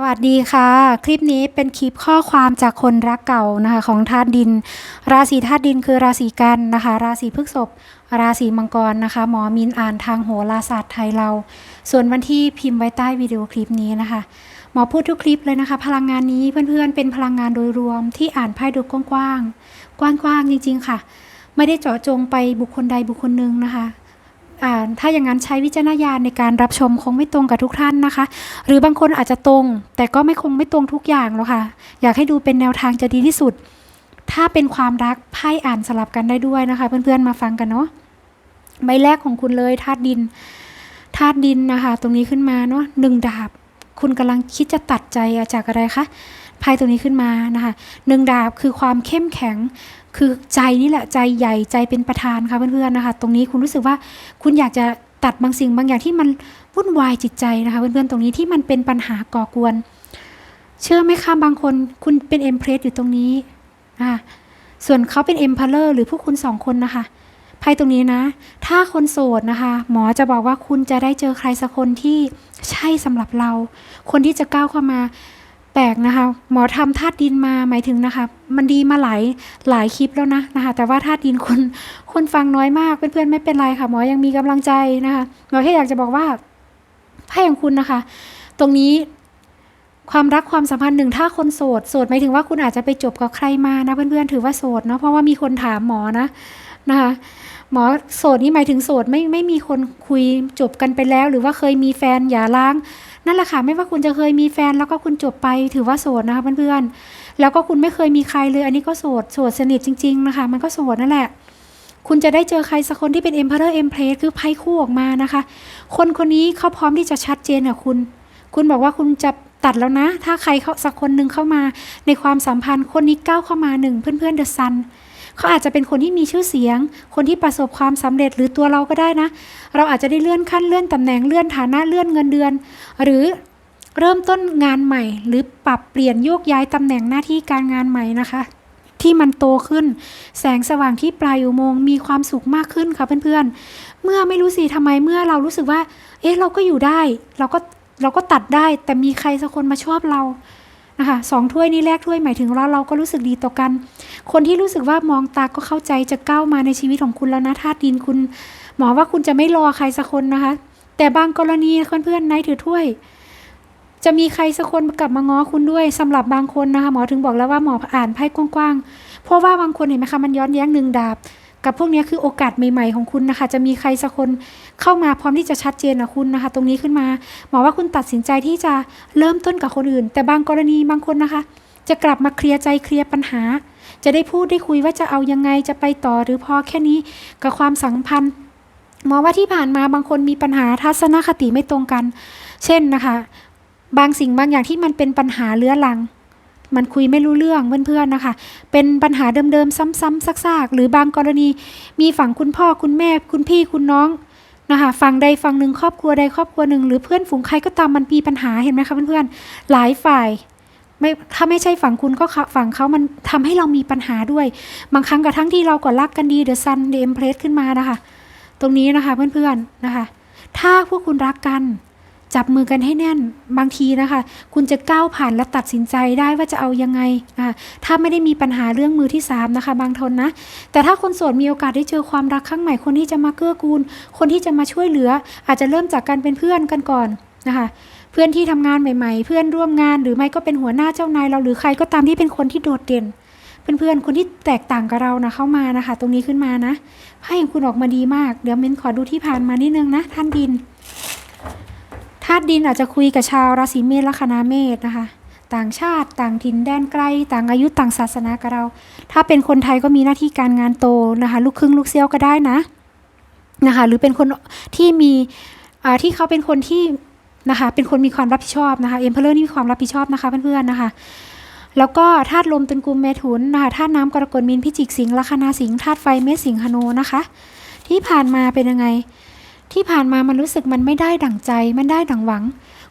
สวัสดีค่ะ คลิปนี้เป็นคลิปข้อความจากคนรักเก่านะคะของธาตุดิน ราศีธาตุดินคือราศีกันนะคะ ราศีพฤษภราศีมังกรนะคะ หมอมินอ่านทางโหราศาสตร์ไทยเรา ส่วนวันที่พิมพ์ไว้ใต้วิดีโอคลิปนี้นะคะ หมอพูดทุกคลิปเลยนะคะ พลังงานนี้เพื่อนๆเป็นพลังงานโดยรวมที่อ่านไพ่ดูกว้างๆกว้างๆจริง ๆ ค่ะ ไม่ได้เจาะจงไปบุคคลใดบุคคลหนึ่งนะคะ ถ้าอย่างนั้นใช้วิจารณญาณในการรับชมคงไม่ตรงกับทุกท่านนะคะ หรือบางคนอาจจะตรง แต่ก็ไม่คงไม่ตรงทุกอย่างหรอกค่ะ อยากให้ดูเป็นแนวทางจะดีที่สุด ถ้าเป็นความรักไพ่อ่านสลับกันได้ด้วยนะคะ เพื่อนๆมาฟังกันเนาะใบแรกของคุณเลยธาตุดินธาตุดินนะคะ ตรงนี้ขึ้นมาเนาะหนึ่งดาบ คุณกำลังคิดจะตัดใจจากอะไรคะไพ่ตรงนี้ขึ้นมานะคะหนึ่งดาบคือความเข้มแข็ง คือใจนี่แหละใจใหญ่ใจเป็นประธานค่ะเพื่อนๆนะคะ ตรงนี้คุณรู้สึกว่าคุณอยากจะตัดบางสิ่งบางอย่างที่มันวุ่นวายจิตใจนะคะเพื่อนๆตรงนี้ที่มันเป็นปัญหาก่อกวน เชื่อไหมคะบางคนคุณเป็นเอ็มเพรสอยู่ตรงนี้อ่าส่วนเขาเป็นเอ็มพาเลอร์หรือพวกคุณสองคนนะคะไพ่ตรงนี้นะ ถ้าคนโสดนะคะ หมอจะบอกว่าคุณจะได้เจอใครสักคนที่ใช่สำหรับเรา คนที่จะก้าวเข้ามา ปลกนะคะ หมอทำธาตุดินมาหมายถึงนะคะ มันดีมาหลายหลายคลิปแล้วนะนะคะ แต่ว่าธาตุดินคนคนฟังน้อยมากเพื่อนๆไม่เป็นไรค่ะ หมอยังมีกำลังใจนะคะหมอแค่อยากจะบอกว่าไพ่ของคุณนะคะ ตรงนี้ความรักความสัมพันธ์หนึ่งถ้าคนโสดโสดหมายถึงว่าคุณอาจจะไปจบกับใครมานะเพื่อนๆถือว่าโสดเนาะเพราะว่ามีคนถามหมอนะนะคะหมอโสดนี่หมายถึงโสดไม่ไม่มีคนคุยจบกันไปแล้ว หรือว่าเคยมีแฟนอย่าล้าง นั่นแหละค่ะไม่ว่าคุณจะเคยมีแฟนแล้วก็คุณจบไปถือว่าโสดนะคะเพื่อนๆแล้วก็คุณไม่เคยมีใครเลย อันนี้ก็โสดโสดสนิทจริง ๆ นะคะ มันก็โสดนั่นแหละคุณจะได้เจอใครสักคนที่เป็น Emperor Empress คือไพ่คู่ออกมานะคะ คนคนนี้เขาพร้อมที่จะชัดเจนกับคุณ คุณบอกว่าคุณจะตัดแล้วนะ ถ้าใครเขาสักคนหนึ่งเข้ามาในความสัมพันธ์ คนนี้ก้าวเข้ามาหนึ่งเพื่อนๆเดอะซัน เขาอาจจะเป็นคนที่มีชื่อเสียง คนที่ประสบความสำเร็จหรือตัวเราก็ได้นะ เราอาจจะได้เลื่อนขั้นเลื่อนตำแหน่งเลื่อนฐานะเลื่อนเงินเดือน หรือเริ่มต้นงานใหม่ หรือปรับเปลี่ยนโยกย้ายตำแหน่งหน้าที่การงานใหม่นะคะ ที่มันโตขึ้น แสงสว่างที่ปลายอุโมงค์มีความสุขมากขึ้นค่ะเพื่อนๆ เมื่อไม่รู้สิทำไมเมื่อเรารู้สึกว่า เอ๊ะเราก็อยู่ได้ เราก็เราก็ตัดได้ แต่มีใครสักคนมาชอบเรา นะคะสองถ้วยนี้แรกถ้วยหมายถึงเราเราก็รู้สึกดีต่อกัน คนที่รู้สึกว่ามองตาก็เข้าใจจะก้าวมาในชีวิตของคุณแล้วนะธาตุดินคุณ หมอว่าคุณจะไม่รอใครสักคนนะคะ แต่บางกรณีเพื่อนๆนายถือถ้วย จะมีใครสักคนกลับมาง้อคุณด้วยสำหรับบางคนนะคะหมอถึงบอกแล้วว่าหมออ่านไพ่กว้างๆเพราะว่าบางคนเห็นไหมคะมันย้อนแย้งหนึ่งดาบ กับพวกนี้คือโอกาสใหม่ ๆของคุณนะคะ จะมีใครสักคนเข้ามาพร้อมที่จะชัดเจนกับคุณนะคะ ตรงนี้ขึ้นมาหมอว่าคุณตัดสินใจที่จะเริ่มต้นกับคนอื่น แต่บางกรณีบางคนนะคะ จะกลับมาเคลียร์ใจเคลียร์ปัญหา จะได้พูดได้คุยว่าจะเอายังไงจะไปต่อหรือพอแค่นี้กับความสัมพันธ์หมอว่าที่ผ่านมาบางคนมีปัญหาทัศนคติไม่ตรงกัน เช่นนะคะ บางสิ่งบางอย่างที่มันเป็นปัญหาเลื้อรัง มันคุยไม่รู้เรื่องเพื่อนๆนะคะ เป็นปัญหาเดิมๆซ้ำๆซากๆ หรือบางกรณีมีฝั่งคุณพ่อคุณแม่คุณพี่คุณน้องนะคะฝั่งใดฝั่งหนึ่งครอบครัวใดครอบครัวหนึ่งหรือเพื่อนฝูงใครก็ตามมันมีปัญหาเห็นไหมคะเพื่อนๆหลายฝ่ายไม่ถ้าไม่ใช่ฝั่งคุณก็ฝั่งเขามันทำให้เรามีปัญหาด้วย บางครั้งกระทั่งที่เราก็รักกันดีเดอะซันเดมเพลสขึ้นมานะคะ ตรงนี้นะคะเพื่อนๆนะคะ ถ้าพวกคุณรักกัน จับมือกันให้แน่นบางทีนะคะ คุณจะก้าวผ่านและตัดสินใจได้ว่าจะเอายังไงอ่าถ้าไม่ได้มีปัญหาเรื่องมือที่สามนะคะ บางทนนะ แต่ถ้าคนโสดมีโอกาสได้เจอความรักครั้งใหม่คนที่จะมาเกื้อกูล คนที่จะมาช่วยเหลือ อาจจะเริ่มจากการเป็นเพื่อนกันก่อนนะคะเพื่อนที่ทำงานใหม่ ๆ เพื่อนร่วมงานหรือไม่ก็เป็นหัวหน้าเจ้านายเราหรือใครก็ตามที่เป็นคนที่โดดเด่นเพื่อนๆ คนที่แตกต่างกับเรานะเข้ามานะคะ ตรงนี้ขึ้นมานะไพ่ของคุณออกมาดีมาก เดี๋ยวเม้นขอดูที่ผ่านมานิดนึงนะ ท่านดินาตุดินอาจจะคุยกับชาวราศีเมษละคณะเมษนะคะ ต่างชาติต่างถิ่นแดนไกล ต่างอายุต่างศาสนากับเรา ถ้าเป็นคนไทยก็มีหน้าที่การงานโตนะคะ ลูกครึ่งลูกเซี่ยวก็ได้นะนะคะ หรือเป็นคนที่มีอ่าที่เขาเป็นคนที่นะคะ เป็นคนมีความรับผิดชอบนะคะเอ็มเพลเลอร์นี่มีความรับผิดชอบนะคะเพื่อนๆนะคะแล้วก็ธาตุลมเป็นกุมเมถุนนะคะธาตุน้ำกรกฎมีนพิจิกสิงห์ลัคนาสิงห์ธาตุไฟเมษสิงหนูนะคะ ที่ผ่านมาเป็นยังไง ที่ผ่านมามันรู้สึกมันไม่ได้ดั่งใจ มันได้ดั่งหวัง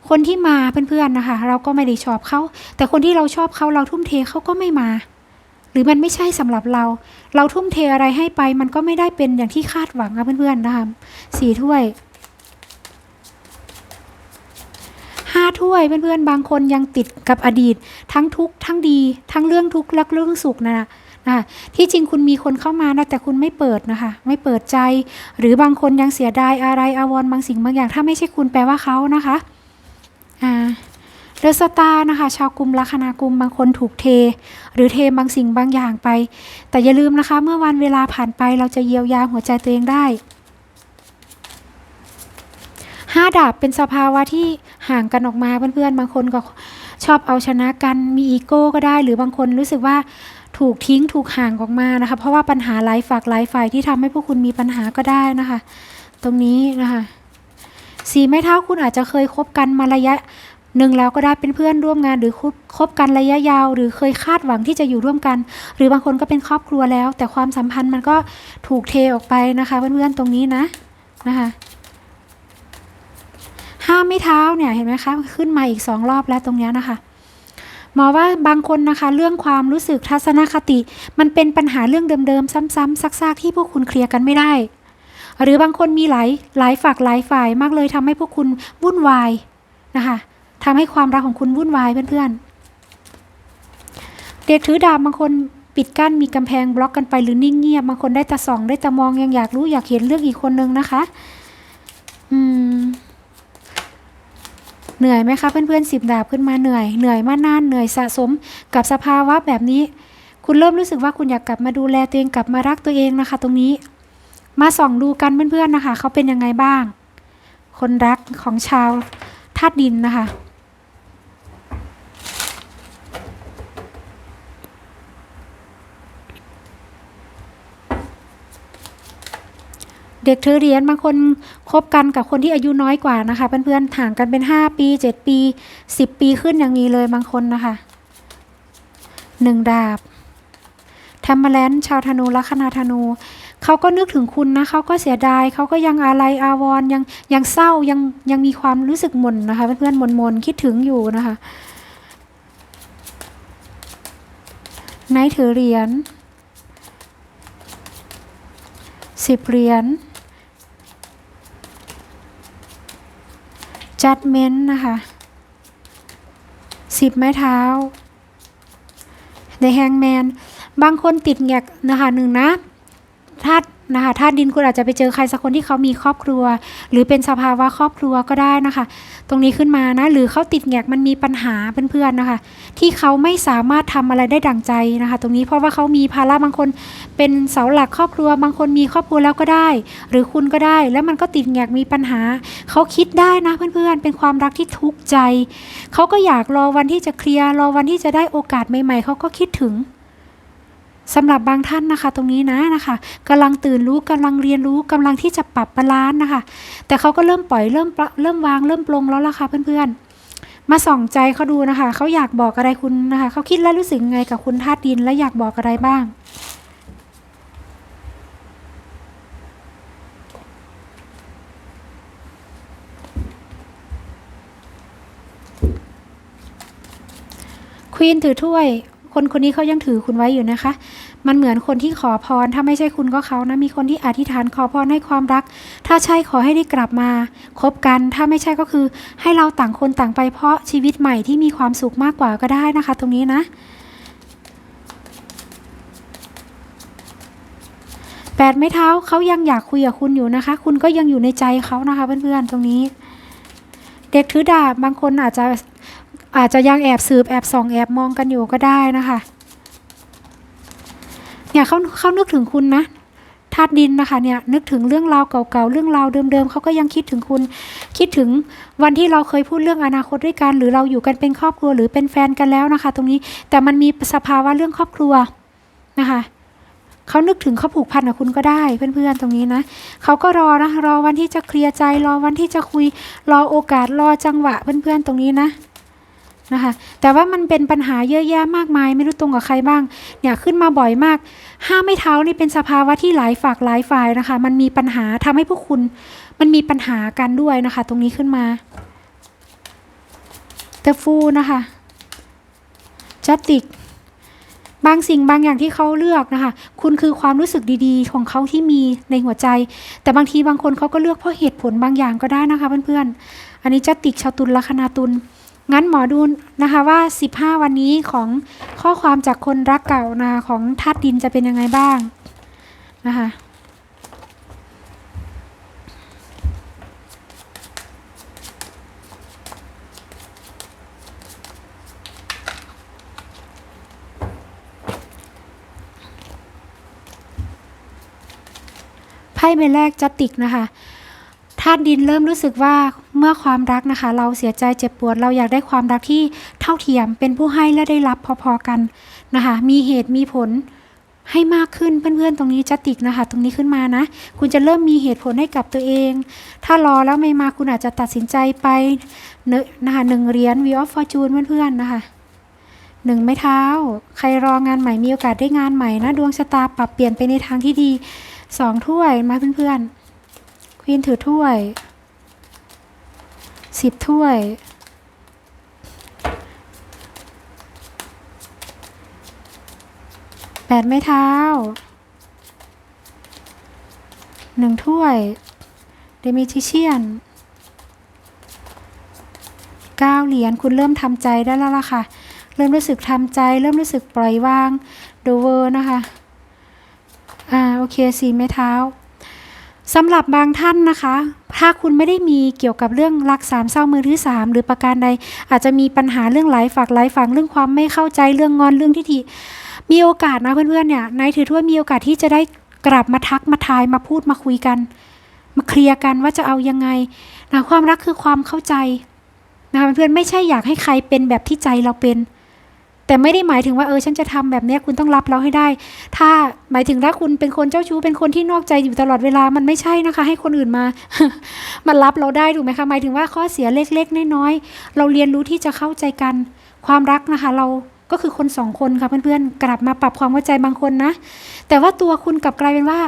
คนที่มาเพื่อนๆนะคะ เราก็ไม่ได้ชอบเขา แต่คนที่เราชอบเขาเราทุ่มเทเขาก็ไม่มา หรือมันไม่ใช่สำหรับเรา เราทุ่มเทอะไรให้ไป มันก็ไม่ได้เป็นอย่างที่คาดหวังนะเพื่อนๆนะคะสี่ถ้วยห้าถ้วยเพื่อนๆบางคนยังติดกับอดีต ทั้งทุกข์ทั้งดี ทั้งเรื่องทุกข์และเรื่องสุขนะนะคะ ที่จริงคุณมีคนเข้ามานะแต่คุณไม่เปิดนะคะ ไม่เปิดใจ หรือบางคนยังเสียดายอะไรอาวรบางสิ่งบางอย่าง ถ้าไม่ใช่คุณแปลว่าเขานะคะอ่าเดอะสตาร์นะคะชาวกลุ่มลัคนากุมบางคนถูกเท หรือเทบางสิ่งบางอย่างไป แต่อย่าลืมนะคะ เมื่อวันเวลาผ่านไปเราจะเยียวยาหัวใจตัวเองได้ห้าดาบเป็นสภาวะที่ห่างกันออกมาเพื่อนๆบางคนก็ชอบเอาชนะกันมีอีโก้ก็ได้ หรือบางคนรู้สึกว่า ถูกทิ้งถูกห่างออกมานะคะ เพราะว่าปัญหาหลายฝากหลายฝ่ายที่ทำให้พวกคุณมีปัญหาก็ได้นะคะ ตรงนี้นะคะสีไม้เท้าคุณอาจจะเคยคบกันมาระยะหนึ่งแล้วก็ได้เป็นเพื่อนร่วมงานหรือคบคบกันระยะยาว หรือเคยคาดหวังที่จะอยู่ร่วมกัน หรือบางคนก็เป็นครอบครัวแล้ว แต่ความสัมพันธ์มันก็ถูกเทออกไปนะคะเพื่อนๆตรงนี้นะนะคะห้ามไม่เท้าเนี่ยเห็นไหมคะขึ้นมาอีกสองรอบแล้วตรงนี้นะคะ หมอว่าบางคนนะคะ เรื่องความรู้สึกทัศนคติ มันเป็นปัญหาเรื่องเดิมๆ ซ้ำๆซักๆ ที่พวกคุณเคลียร์กันไม่ได้ หรือบางคนมีหลายหลายฝักหลายฝ่ายมากเลยทำให้พวกคุณวุ่นวายนะคะทำให้ความรักของคุณวุ่นวายเพื่อนๆ เด็กถือดาบบางคนปิดกั้นมีกำแพงบล็อกกันไปหรือนิ่งเงียบบางคนได้แต่ส่อง ได้แต่มองยังอยากรู้อยากเห็นเรื่องอีกคนนึงนะคะ อืม เหนื่อยไหมคะเพื่อนๆสิบดาบขึ้นมาเหนื่อยเหนื่อยมานานเหนื่อยสะสมกับสภาวะแบบนี้ คุณเริ่มรู้สึกว่าคุณอยากกลับมาดูแลตัวเองกลับมารักตัวเองนะคะ ตรงนี้ มาส่องดูกันเพื่อนๆนะคะเขาเป็นยังไงบ้าง คนรักของชาวธาตุดินนะคะ เด็กถือเหรียญบางคนคบกันกับคนที่อายุน้อยกว่านะคะเพื่อนๆห่างกันเป็น 5 ปี 7 ปี 10 ปีขึ้นอย่างนี้เลยบางคนนะคะหนึ่งดาบแทมเบอร์แลนชาวธนูลัคนาธนูเขาก็นึกถึงคุณนะเขาก็เสียดายเขาก็ยังอาลัยอาวรยังยังเศร้ายังยังมีความรู้สึกหม่นนะคะเพื่อนๆหม่นมนๆคิดถึงอยู่นะคะนท์ถือเหรียญสิบเหรียญ จัดเม้นนะคะสิบไม้เท้า The Hangman บางคนติดแงกนะคะหนึ่งนะธา นะคะธาตุดินคุณอาจจะไปเจอใครสักคนที่เขามีครอบครัว หรือเป็นสภาวะครอบครัวก็ได้นะคะ ตรงนี้ขึ้นมานะ หรือเขาติดแงกมันมีปัญหาเพื่อนๆนะคะ ที่เขาไม่สามารถทำอะไรได้ดั่งใจนะคะ ตรงนี้เพราะว่าเขามีภาระบางคน เป็นเสาหลักครอบครัว บางคนมีครอบครัวแล้วก็ได้ หรือคุณก็ได้ แล้วมันก็ติดแงกมีปัญหา เขาคิดได้นะเพื่อนๆ เป็นความรักที่ทุกข์ใจ เขาก็อยากรอวันที่จะเคลียร์รอวันที่จะได้โอกาสใหม่ ๆเขาก็คิดถึง สำหรับบางท่านนะคะ ตรงนี้นะนะคะกำลังตื่นรู้กำลังเรียนรู้กำลังที่จะปรับบาลานซ์นะคะ แต่เขาก็เริ่มปล่อยเริ่มเริ่มวางเริ่มปลงแล้วล่ะค่ะเพื่อนๆ มาส่องใจเขาดูนะคะเขาอยากบอกอะไรคุณนะคะเขาคิดและรู้สึกไงกับคุณธาตุดินและอยากบอกอะไรบ้างควีนถือถ้วย คนคนนี้เขายังถือคุณไว้อยู่นะคะ มันเหมือนคนที่ขอพร ถ้าไม่ใช่คุณก็เขานะ มีคนที่อธิษฐานขอพรให้ความรัก ถ้าใช่ขอให้ได้กลับมาคบกัน ถ้าไม่ใช่ก็คือให้เราต่างคนต่างไปเพราะชีวิตใหม่ที่มีความสุขมากกว่าก็ได้นะคะ ตรงนี้นะแปดไม้เท้าเขายังอยากคุยกับคุณอยู่นะคะ คุณก็ยังอยู่ในใจเขานะคะ เพื่อนๆตรงนี้ เด็กถือดาบบางคนอาจจะ อาจจะยังแอบสืบแอบส่องแอบมองกันอยู่ก็ได้นะคะ เนี่ยเขาเขานึกถึงคุณนะธาตุดินนะคะเนี่ยนึกถึงเรื่องราวเก่าๆเรื่องราวเดิมๆเขาก็ยังคิดถึงคุณ คิดถึงวันที่เราเคยพูดเรื่องอนาคตด้วยกัน หรือเราอยู่กันเป็นครอบครัวหรือเป็นแฟนกันแล้วนะคะ ตรงนี้แต่มันมีสภาวะเรื่องครอบครัวนะคะเขานึกถึงเขาผูกพันกับคุณก็ได้เพื่อนๆตรงนี้นะเขาก็รอนะรอวันที่จะเคลียร์ใจรอวันที่จะคุยรอโอกาสรอจังหวะเพื่อนๆตรงนี้นะ นะคะ แต่ว่ามันเป็นปัญหาเยอะแยะมากมาย ไม่รู้ตรงกับใครบ้าง เนี่ยขึ้นมาบ่อยมาก ห้ามไม่เท้านี่เป็นสภาวะที่หลายฝากหลายฝ่ายนะคะ มันมีปัญหาทำให้พวกคุณมันมีปัญหากันด้วยนะคะ ตรงนี้ขึ้นมาเตฟูนะคะจัตติกบางสิ่งบางอย่างที่เขาเลือกนะคะ คุณคือความรู้สึกดีๆ ของเขาที่มีในหัวใจ แต่บางทีบางคนเขาก็เลือกเพราะเหตุผลบางอย่างก็ได้นะคะเพื่อนๆ อันนี้จัตติกชาวตุลลัคนาตุล งั้นหมอดูนะคะว่า 15 วันนี้ของข้อความจากคนรักเก่านะคะของธาตุดินจะเป็นยังไงบ้างนะคะไพ่ใบแรกจะติกนะคะธาตุดินเริ่มรู้สึกว่า เมื่อความรักนะคะ เราเสียใจเจ็บปวด เราอยากได้ความรักที่เท่าเทียม เป็นผู้ให้และได้รับพอๆกันนะคะ มีเหตุมีผลให้มากขึ้นเพื่อนๆ ตรงนี้จะติกนะคะ ตรงนี้ขึ้นมานะ คุณจะเริ่มมีเหตุผลให้กับตัวเอง ถ้ารอแล้วไม่มาคุณอาจจะตัดสินใจไปเนอะนะคะหนึ่งเหรียญ V of Fortune เพื่อนๆนะคะหนึ่งไม้เท้า ใครรองานใหม่มีโอกาสได้งานใหม่นะ ดวงชะตาปรับเปลี่ยนไปในทางที่ดีสองถ้วยมาเพื่อนๆควีนถือถ้วย สิบถ้วย แปดไม้เท้า หนึ่งถ้วย เดมิทิเชียนเก้าเหรียญคุณเริ่มทำใจได้แล้วล่ะค่ะ เริ่มรู้สึกทำใจ เริ่มรู้สึกปล่อยวางโดเวอร์นะคะ อ่า โอเคสี่ไม้เท้าสำหรับบางท่านนะคะ ถ้าคุณไม่ได้มีเกี่ยวกับเรื่องรักสามเศร้ามือที่สามหรือประการใด อาจจะมีปัญหาเรื่องหลายฝากหลายฝังเรื่องความไม่เข้าใจเรื่องงอนเรื่องทิฐิมีโอกาสนะเพื่อนๆเนี่ยนายถือถ้วยมีโอกาสที่จะได้กลับมาทักมาทายมาพูดมาคุยกัน มาเคลียร์กันว่าจะเอายังไงนะความรักคือความเข้าใจนะคะเพื่อนๆไม่ใช่อยากให้ใครเป็นแบบที่ใจเราเป็น แต่ไม่ได้หมายถึงว่าเออฉันจะทำแบบนี้คุณต้องรับเราให้ได้ ถ้าหมายถึงถ้าคุณเป็นคนเจ้าชู้เป็นคนที่นอกใจอยู่ตลอดเวลามันไม่ใช่นะคะ ให้คนอื่นมามารับเราได้ถูกไหมคะหมายถึงว่าข้อเสียเล็กๆน้อยๆเราเรียนรู้ที่จะเข้าใจกัน ความรักนะคะ เราก็คือคนสองคนค่ะเพื่อนๆกลับมาปรับความเข้าใจบางคนนะ แต่ว่าตัวคุณกลับกลายเป็นว่า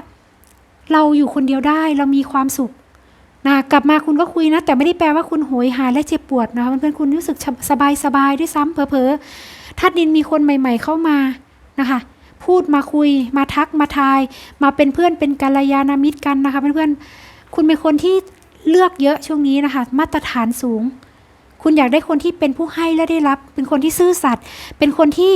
เราอยู่คนเดียวได้เรามีความสุขนะกลับมาคุณก็คุยนะ แต่ไม่ได้แปลว่าคุณโหยหาและเจ็บปวดนะคะเพื่อนๆคุณรู้สึกสบายสบายๆด้วยซ้ำเผลอๆ ถ้าดินมีคนใหม่ ๆ เข้ามานะคะ พูดมาคุย มาทักมาทาย มาเป็นเพื่อนเป็นกัลยาณมิตรกันนะคะเพื่อนๆคุณเป็นคนที่เลือกเยอะช่วงนี้นะคะ มาตรฐานสูง คุณอยากได้คนที่เป็นผู้ให้และได้รับ เป็นคนที่ซื่อสัตย์เป็นคนที่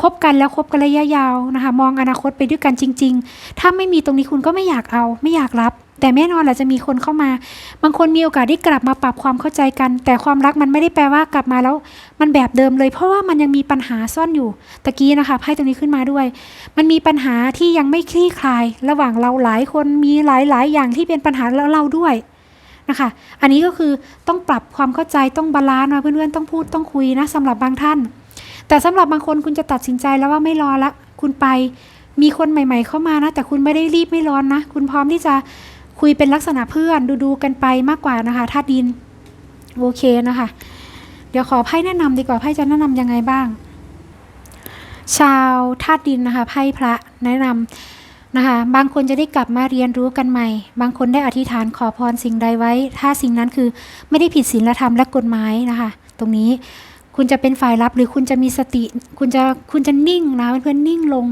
คบกันแล้วคบกันระยะยาวนะคะ มองอนาคตไปด้วยกันจริง ๆ ถ้าไม่มีตรงนี้คุณก็ไม่อยากเอา ไม่อยากรับ แต่แน่นอนแหละจะมีคนเข้ามา บางคนมีโอกาสได้กลับมาปรับความเข้าใจกัน แต่ความรักมันไม่ได้แปลว่ากลับมาแล้ว มันแบบเดิมเลย เพราะว่ามันยังมีปัญหาซ่อนอยู่ตะกี้นะคะไพ่ตรงนี้ขึ้นมาด้วย มันมีปัญหาที่ยังไม่คลี่คลาย ระหว่างเราหลายคนมีหลายๆ อย่างที่เป็นปัญหาแล้วเราด้วยนะคะ อันนี้ก็คือต้องปรับความเข้าใจต้องบาลานซ์นะเพื่อนๆต้องพูดต้องคุยนะสำหรับบางท่าน แต่สำหรับบางคนคุณจะตัดสินใจแล้วว่าไม่รอละ คุณไปมีคนใหม่ ๆ เข้ามานะ แต่คุณไม่ได้รีบไม่ร้อนนะ คุณพร้อมที่จะ คุยเป็นลักษณะเพื่อนดูดูๆกันไปมากกว่านะคะธาตุดินโอเคนะคะ เดี๋ยวขอไพ่แนะนำดีกว่าไพ่จะแนะนำยังไงบ้าง ชาวธาตุดินนะคะไพ่พระแนะนำนะคะบางคนจะได้กลับมาเรียนรู้กันใหม่ บางคนได้อธิษฐานขอพรสิ่งใดไว้ ถ้าสิ่งนั้นคือไม่ได้ผิดศีลธรรมและกฎหมายนะคะ ตรงนี้คุณจะเป็นฝ่ายรับหรือคุณจะมีสติ คุณจะคุณจะนิ่งนะเพื่อนๆนิ่งลง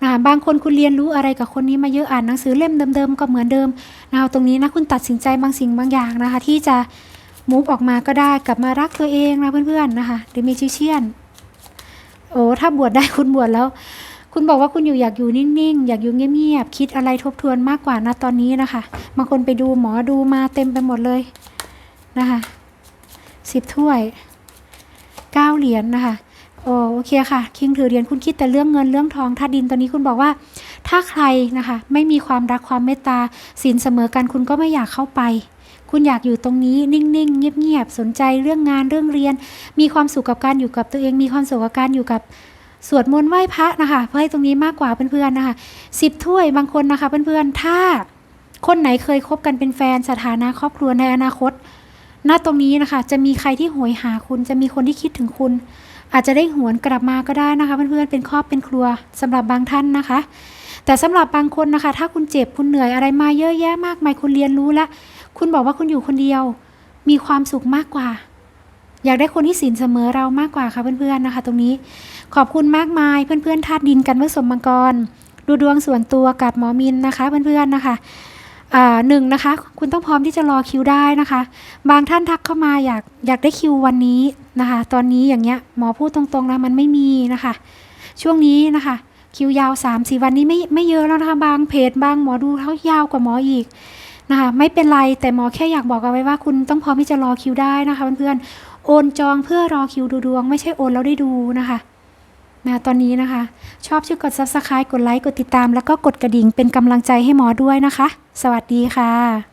นะคะบางคนคุณเรียนรู้อะไรกับคนนี้มาเยอะอ่านหนังสือเล่มเดิมๆก็เหมือนเดิมนะคะตรงนี้นะคุณตัดสินใจบางสิ่งบางอย่างนะคะ ที่จะมูฟออกมาก็ได้กลับมารักตัวเองนะเพื่อนๆนะคะหรือมีชิเชียน โอ้ถ้าบวชได้คุณบวชแล้ว คุณบอกว่าคุณอยู่อยากอยู่นิ่งๆ อยากอยู่เงียบๆคิดอะไรทบทวนมากกว่านะตอนนี้นะคะบางคนไปดูหมอดูมาเต็มไปหมดเลยนะคะสิบถ้วยเก้าเหรียญนะคะ โอโอเคค่ะ คิงถือเหรียญคุณคิดแต่เรื่องเงินเรื่องทองถ้าดินตอนนี้คุณบอกว่า ถ้าใครนะคะ ไม่มีความรักความเมตตาสินเสมอกันคุณก็ไม่อยากเข้าไป คุณอยากอยู่ตรงนี้นิ่งๆ เงียบๆ สนใจเรื่องงานเรื่องเรียน มีความสุขกับการอยู่กับตัวเอง มีความสุขกับการอยู่กับสวดมนต์ไหว้พระนะคะเพื่อให้ตรงนี้มากกว่าเพื่อนๆนะคะสิบถ้วยบางคนนะคะเพื่อนๆถ้าคนไหนเคยคบกันเป็นแฟนสถานะครอบครัวในอนาคตณตรงนี้นะคะ จะมีใครที่โหยหาคุณจะมีคนที่คิดถึงคุณ อาจจะได้หวนกลับมาก็ได้นะคะ เพื่อนๆเป็นครอบเป็นครัวสำหรับบางท่านนะคะ แต่สำหรับบางคนนะคะ ถ้าคุณเจ็บคุณเหนื่อยอะไรมาเยอะแยะมากมายคุณเรียนรู้แล้วคุณบอกว่าคุณอยู่คนเดียว มีความสุขมากกว่า อยากได้คนที่สินเสมอเรามากกว่าค่ะเพื่อนๆนะคะ ตรงนี้ขอบคุณมากมายเพื่อนๆธาตุดินกันผสมมังกร ดูดวงส่วนตัวกับหมอมินนะคะ เพื่อนๆนะคะ หนึ่งนะคะ คุณต้องพร้อมที่จะรอคิวได้นะคะ บางท่านทักเข้ามาอยากอยากได้คิววันนี้นะคะ ตอนนี้อย่างเงี้ยหมอพูดตรงๆนะมันไม่มีนะคะ ช่วงนี้นะคะ คิวยาว3 4วันนี้ไม่ไม่เยอะแล้วนะคะบางเพจบางหมอดูเขายาวกว่าหมออีกนะคะไม่เป็นไรแต่หมอแค่อยากบอกเอาไว้ว่า คุณต้องพร้อมที่จะรอคิวได้นะคะเพื่อนๆโอนจองเพื่อรอคิวดูดวง ไม่ใช่โอนแล้วได้ดูนะคะ นะตอนนี้นะคะ ชอบช่วยกด subscribe กดไลค์ กดติดตาม แล้วก็กดกระดิ่งเป็นกำลังใจให้หมอด้วยนะคะ สวัสดีค่ะ